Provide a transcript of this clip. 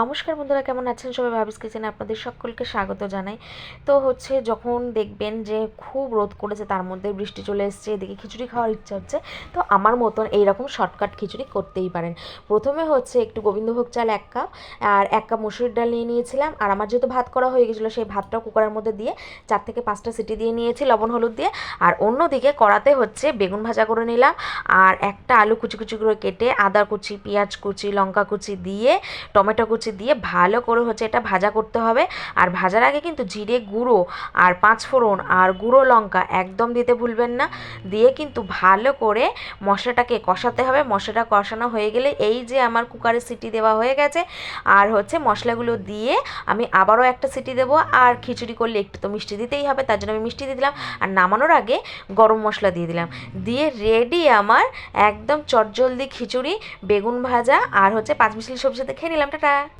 নমস্কার বন্ধুরা, কেমন আছেন সবাই? ভাবিস কিচেনে আপনাদের সকলকে স্বাগত জানাই। তো হচ্ছে যখন দেখবেন যে খুব রোদ করেছে, তার মধ্যে বৃষ্টি চলে এসছে, এদিকে খিচুড়ি খাওয়ার ইচ্ছা হচ্ছে, তো আমার মতন এইরকম শর্টকাট খিচুড়ি করতেই পারেন। প্রথমে হচ্ছে একটু গোবিন্দভোগ চাল এক কাপ, আর এক কাপ মুসুরির ডাল নিয়ে নিয়েছিলাম, আর আমার যেহেতু ভাত করা হয়ে গেছিল, সেই ভাতটা কুকারের মধ্যে দিয়ে চার থেকে পাঁচটা সিটি দিয়ে নিয়েছি, লবণ, হলুদ দিয়ে, আর অন্যদিকে কড়াতে হচ্ছে বেগুন ভাজা করে নিলাম, আর একটা আলু কুচি কুচি করে কেটে আদা কুচি, পেঁয়াজ কুচি, লঙ্কা কুচি দিয়ে টমেটো কুচি দিয়ে ভালো করে হচ্ছে এটা ভাজা করতে হবে। আর ভাজার আগে কিন্তু জিরে গুঁড়ো আর পাঁচ ফোড়ন আর গুঁড়ো লঙ্কা একদম দিতে ভুলবেন না। দিয়ে কিন্তু ভালো করে মশলাটাকে কষাতে হবে। মশলাটা কষানো হয়ে গেলে এই যে আমার কুকারে সিটি দেওয়া হয়ে গেছে, আর হচ্ছে মশলাগুলো দিয়ে আমি আবারও একটা সিটি দেবো। আর খিচুড়ি করলে একটু তো মিষ্টি দিতেই হবে, তার জন্য আমি মিষ্টি দিয়ে দিলাম। আর নামানোর আগে গরম মশলা দিয়ে দিলাম। দিয়ে রেডি আমার একদম চটজলদি খিচুড়ি, বেগুন ভাজা আর হচ্ছে পাঁচ মিশালি সবজিতে খেয়ে নিলাম। টাটা!